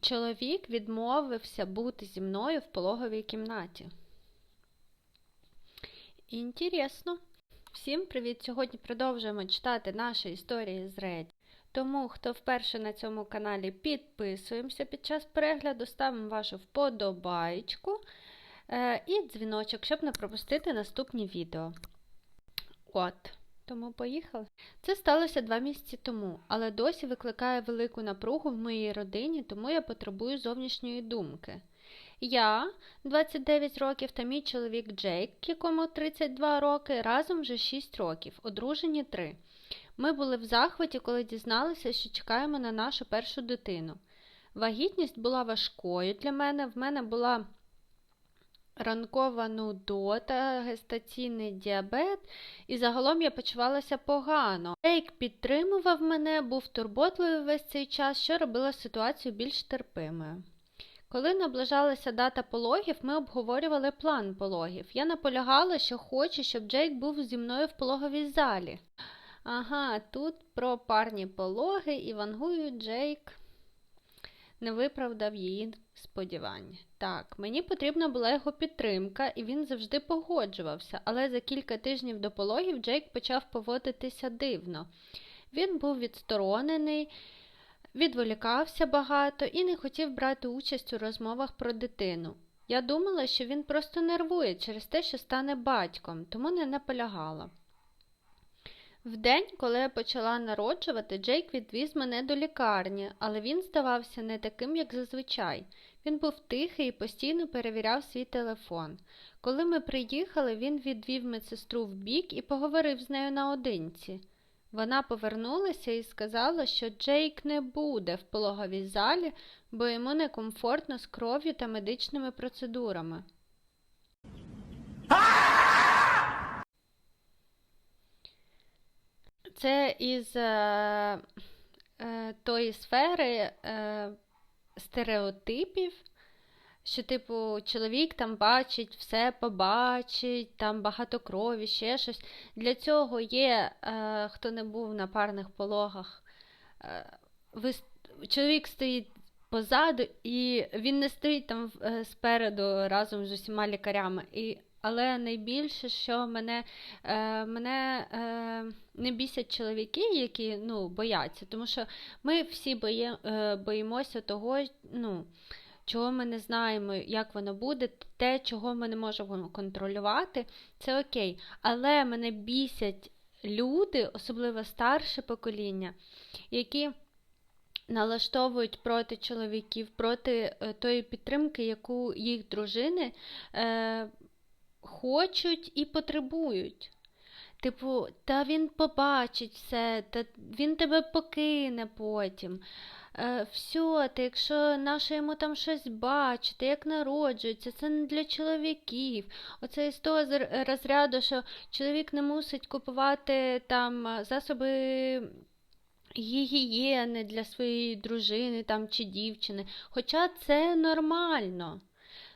Чоловік відмовився бути зі мною в пологовій кімнаті. Інтересно. Всім привіт! Сьогодні продовжуємо читати наші історії з Reddit. Тому, хто вперше на цьому каналі, підписуємося під час перегляду, ставимо вашу вподобайку е, і дзвіночок, щоб не пропустити наступні відео. От, тому поїхали. Це сталося два місяці тому, але досі викликає велику напругу в моїй родині, тому я потребую зовнішньої думки. Я 29 років та мій чоловік Джейк, якому 32 роки, разом вже 6 років, одружені 3. Ми були в захваті, коли дізналися, що чекаємо на нашу першу дитину. Вагітність була важкою для мене. В мене була ранкова нудота, гестаційний діабет, і загалом я почувалася погано. Джейк підтримував мене, був турботливий весь цей час, що робило ситуацію більш терпимою. Коли наближалася дата пологів, ми обговорювали план пологів. Я наполягала, що хочу, щоб Джейк був зі мною в пологовій залі. Ага, тут про парні пологи і вангую Джейк не виправдав її сподівання. Так, мені потрібна була його підтримка, і він завжди погоджувався, але за кілька тижнів до пологів Джейк почав поводитися дивно. Він був відсторонений, відволікався багато і не хотів брати участь у розмовах про дитину. Я думала, що він просто нервує через те, що стане батьком, тому не наполягала. Вдень, коли я почала народжувати, Джейк відвіз мене до лікарні, але він здавався не таким, як зазвичай. Він був тихий і постійно перевіряв свій телефон. Коли ми приїхали, він відвів медсестру в бік і поговорив з нею наодинці. Вона повернулася і сказала, що Джейк не буде в пологовій залі, бо йому некомфортно з кров'ю та медичними процедурами. Це із е, е, тої сфери е, стереотипів, що, типу, чоловік там бачить, все побачить, там багато крові, ще щось. Для цього є, е, хто не був на парних пологах, е, ви, чоловік стоїть позаду, і він не стоїть там е, спереду разом з усіма лікарями. І але найбільше, що мене е, мене е, не бісять чоловіки, які ну, бояться, тому що ми всі боє, е, боїмося того, ну, чого ми не знаємо, як воно буде, те, чого ми не можемо контролювати, це окей. Але мене бісять люди, особливо старше покоління, які налаштовують проти чоловіків, проти е, тої підтримки, яку їх дружини. Е, хочуть і потребують. Типу, та він побачить все, та він тебе покине потім. Е, все, та якщо наше йому там щось бачити, як народжується, це не для чоловіків. Оце із того розряду, що чоловік не мусить купувати там засоби гігієни для своєї дружини там, чи дівчини. Хоча це нормально.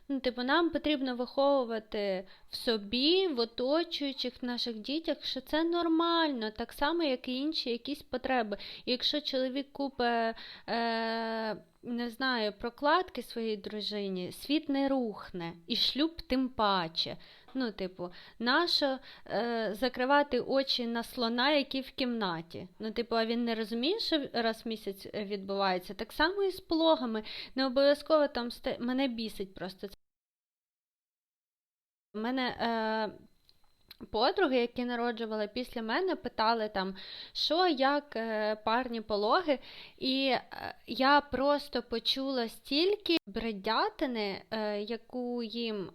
Ну, типу, нам потрібно виховувати в собі, в оточуючих наших дітях, що це нормально, так само, як і інші якісь потреби. І якщо чоловік купить, е, не знаю, прокладки своїй дружині, світ не рухне, і шлюб тим паче. Ну, типу, нащо е, закривати очі на слона, який в кімнаті? Ну, типу, а він не розуміє, що раз в місяць відбувається. Так само і з пологами. Не обов'язково там ст... мене бісить просто. це. У мене е, подруги, які народжували після мене, питали там, що, як е, парні пологи, і е, я просто почула стільки бредятини, е, яку їм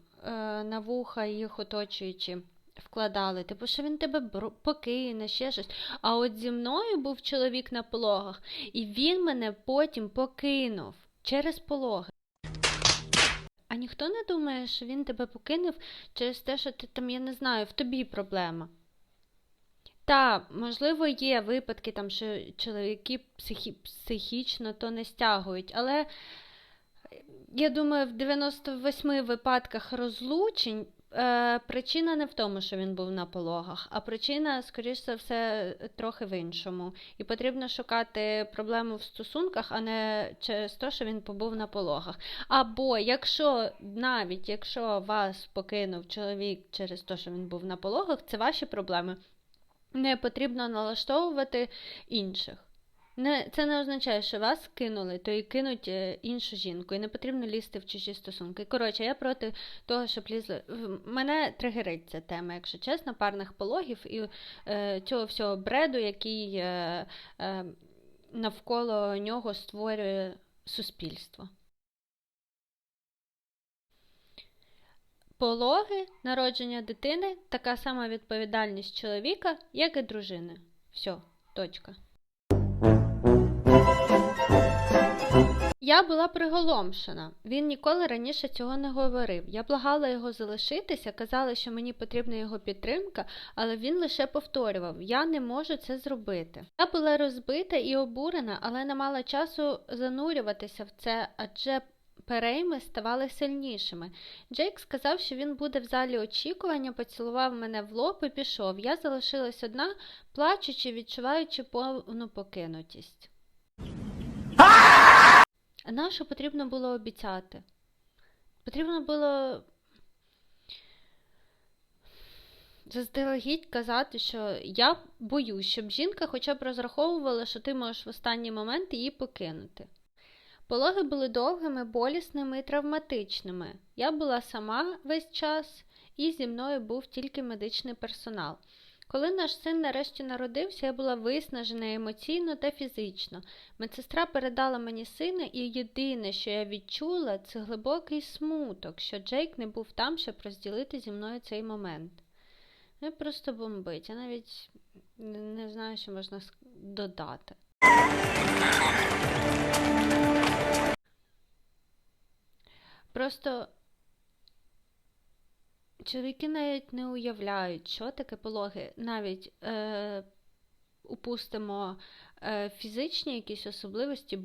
на вуха їх оточуючи. Вкладали, типу, що він тебе покине, ще щось. А от зі мною був чоловік на пологах, і він мене потім покинув через пологи. А ніхто не думає, що він тебе покинув через те, що ти там, я не знаю, в тобі проблема. Та, можливо, є випадки, там, що чоловіки психі... психічно то не стягують, але я думаю, в 98 випадках розлучень е, причина не в тому, що він був на пологах, а причина, скоріш за все, трохи в іншому. І потрібно шукати проблему в стосунках, а не через те, що він побув на пологах. Або якщо навіть якщо вас покинув чоловік через те, що він був на пологах, це ваші проблеми. Не потрібно налаштовувати інших. Не, це не означає, що вас кинули, то і кинуть е, іншу жінку, і не потрібно лізти в чужі стосунки. Коротше, я проти того, щоб лізли. Мене тригерить ця тема, якщо чесно, парних пологів і е, цього всього бреду, який е, е, навколо нього створює суспільство. Пологи, народження дитини така сама відповідальність чоловіка, як і дружини. Все, точка. Я була приголомшена. Він ніколи раніше цього не говорив. Я благала його залишитися, казала, що мені потрібна його підтримка, але він лише повторював: я не можу це зробити. Я була розбита і обурена, але не мала часу занурюватися в це, адже перейми ставали сильнішими. Джейк сказав, що він буде в залі очікування, поцілував мене в лоб і пішов. Я залишилась одна, плачучи, відчуваючи повну покинутість. А на що потрібно було обіцяти? Потрібно було заздалегідь казати, що я боюсь, щоб жінка хоча б розраховувала, що ти можеш в останній момент її покинути. Пологи були довгими, болісними і травматичними. Я була сама весь час, і зі мною був тільки медичний персонал. Коли наш син нарешті народився, я була виснажена емоційно та фізично. Медсестра передала мені сина, і єдине, що я відчула, це глибокий смуток, що Джейк не був там, щоб розділити зі мною цей момент. Мене просто бомбить. Я навіть не не знаю, що можна додати. Просто чоловіки навіть не уявляють, що таке пологи. Навіть е, упустимо е, фізичні якісь особливості,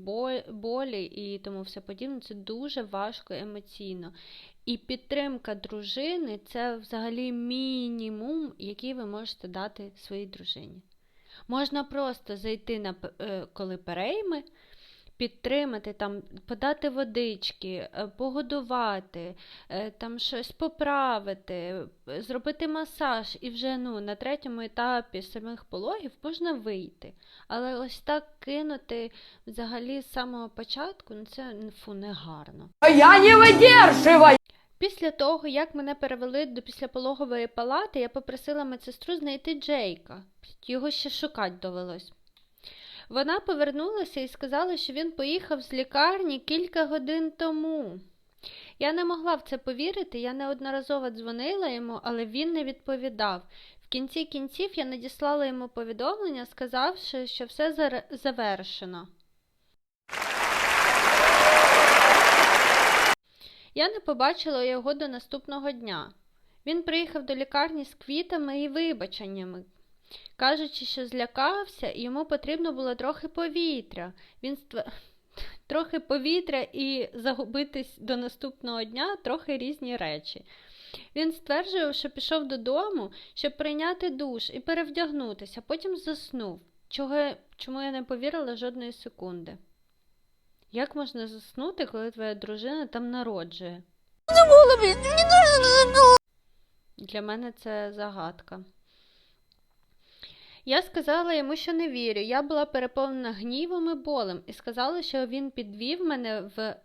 болі і тому все подібне. Це дуже важко емоційно. І підтримка дружини це взагалі мінімум, який ви можете дати своїй дружині. Можна просто зайти на е, коли перейми, підтримати, там, подати водички, е, погодувати, е, там щось поправити, зробити масаж, і вже ну, на третьому етапі самих пологів можна вийти. Але ось так кинути взагалі з самого початку, ну це фу, не гарно. А я не выдерживаю! Після того, як мене перевели до післяпологової палати, я попросила медсестру знайти Джейка. Його ще шукати довелось. Вона повернулася і сказала, що він поїхав з лікарні кілька годин тому. Я не могла в це повірити, я неодноразово дзвонила йому, але він не відповідав. В кінці кінців я надіслала йому повідомлення, сказавши, що все завершено. Я не побачила його до наступного дня. Він приїхав до лікарні з квітами і вибаченнями, кажучи, що злякався і йому потрібно було трохи повітря. Він стве... трохи повітря і загубитись до наступного дня трохи різні речі. Він стверджував, що пішов додому, щоб прийняти душ і перевдягнутися, потім заснув, чого... чому я не повірила жодної секунди. Як можна заснути, коли твоя дружина там народжує? Для мене це загадка. Я сказала йому, що не вірю. Я була переповнена гнівом і болем і сказала, що він підвів мене в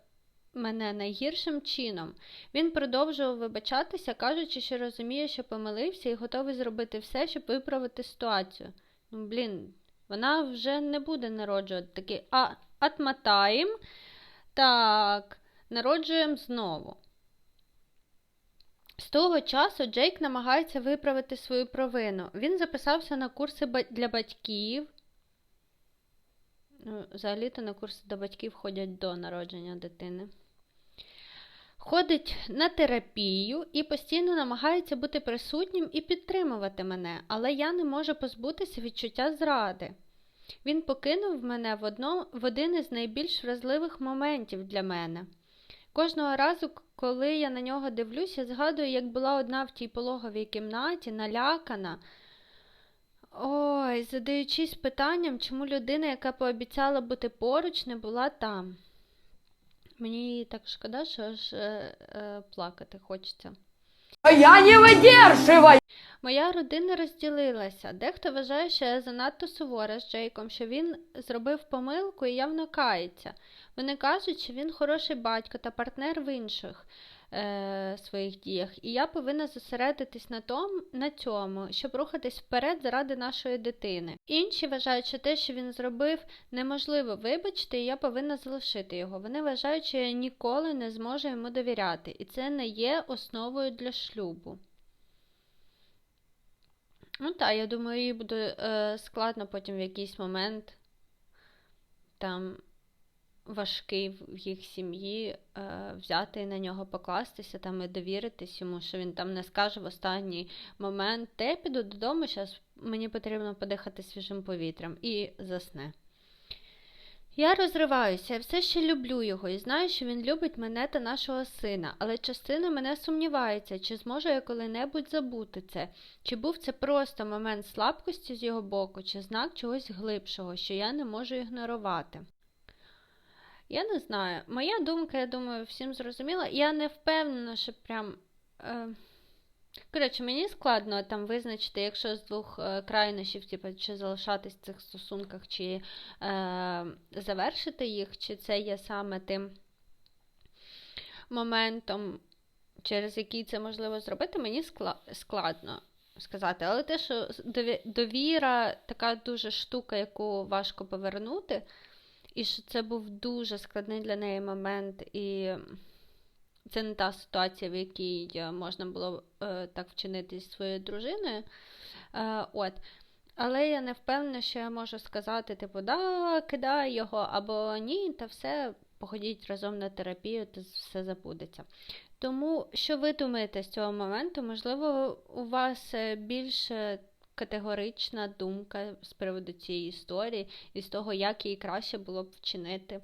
мене найгіршим чином. Він продовжував вибачатися, кажучи, що розуміє, що помилився і готовий зробити все, щоб виправити ситуацію. Ну, блін, вона вже не буде народжувати. Такий, а отмотаєм. Так, народжуємо знову. З того часу Джейк намагається виправити свою провину. Він записався на курси для батьків. Ну, Взагалі-то на курси до батьків ходять до народження дитини. Ходить на терапію і постійно намагається бути присутнім і підтримувати мене, але я не можу позбутися відчуття зради. Він покинув мене в, одно, в один із найбільш вразливих моментів для мене. Кожного разу, коли я на нього дивлюсь, я згадую, як була одна в тій пологовій кімнаті, налякана. Ой, задаючись питанням, чому людина, яка пообіцяла бути поруч, не була там. Мені так шкода, що аж е, е, плакати хочеться. Я не выдерживаю. Моя родина розділилася. Дехто вважає, що я занадто сувора з Джейком, що він зробив помилку і явно кається. Вони кажуть, що він хороший батько та партнер в інших е, своїх діях, і я повинна зосередитись на, том, на цьому, щоб рухатись вперед заради нашої дитини. Інші вважають, що те, що він зробив, неможливо вибачити, і я повинна залишити його. Вони вважають, що я ніколи не зможу йому довіряти, і це не є основою для шлюбу. Ну так, я думаю, їй буде е, складно потім в якийсь момент там важкий в їх сім'ї е, взяти і на нього покластися там і довіритись йому, що він там не скаже в останній момент, я піду додому, зараз мені потрібно подихати свіжим повітрям і засне. Я розриваюся, я все ще люблю його і знаю, що він любить мене та нашого сина, але частина мене сумнівається, чи зможу я коли-небудь забути це, чи був це просто момент слабкості з його боку, чи знак чогось глибшого, що я не можу ігнорувати. Я не знаю. Моя думка, я думаю, всім зрозуміла. Я не впевнена, що прям. Е... Коротше, мені складно там визначити, якщо з двох е, крайнощів, типу, чи залишатись в цих стосунках, чи е, завершити їх, чи це є саме тим моментом, через який це можливо зробити, мені скла- складно сказати. Але те, що дові- довіра така дуже штука, яку важко повернути, і що це був дуже складний для неї момент, і це не та ситуація, в якій е, можна було е, так вчинити зі своєю дружиною. Е, от. Але я не впевнена, що я можу сказати, типу, да, кидай його, або ні, та все, походіть разом на терапію, та все забудеться. Тому, що ви думаєте з цього моменту? Можливо, у вас е, більш е, категорична думка з приводу цієї історії і з того, як її краще було б вчинити.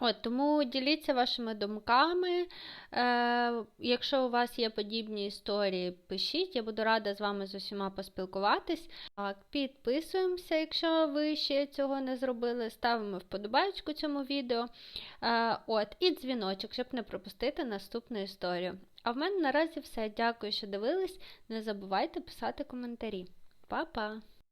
От, тому діліться вашими думками. Е, якщо у вас є подібні історії, пишіть. Я буду рада з вами з усіма поспілкуватись. Так, підписуємося, якщо ви ще цього не зробили. Ставимо вподобайку цьому відео. Е, от, і дзвіночок, щоб не пропустити наступну історію. А в мене наразі все. Дякую, що дивились. Не забувайте писати коментарі. Па-па!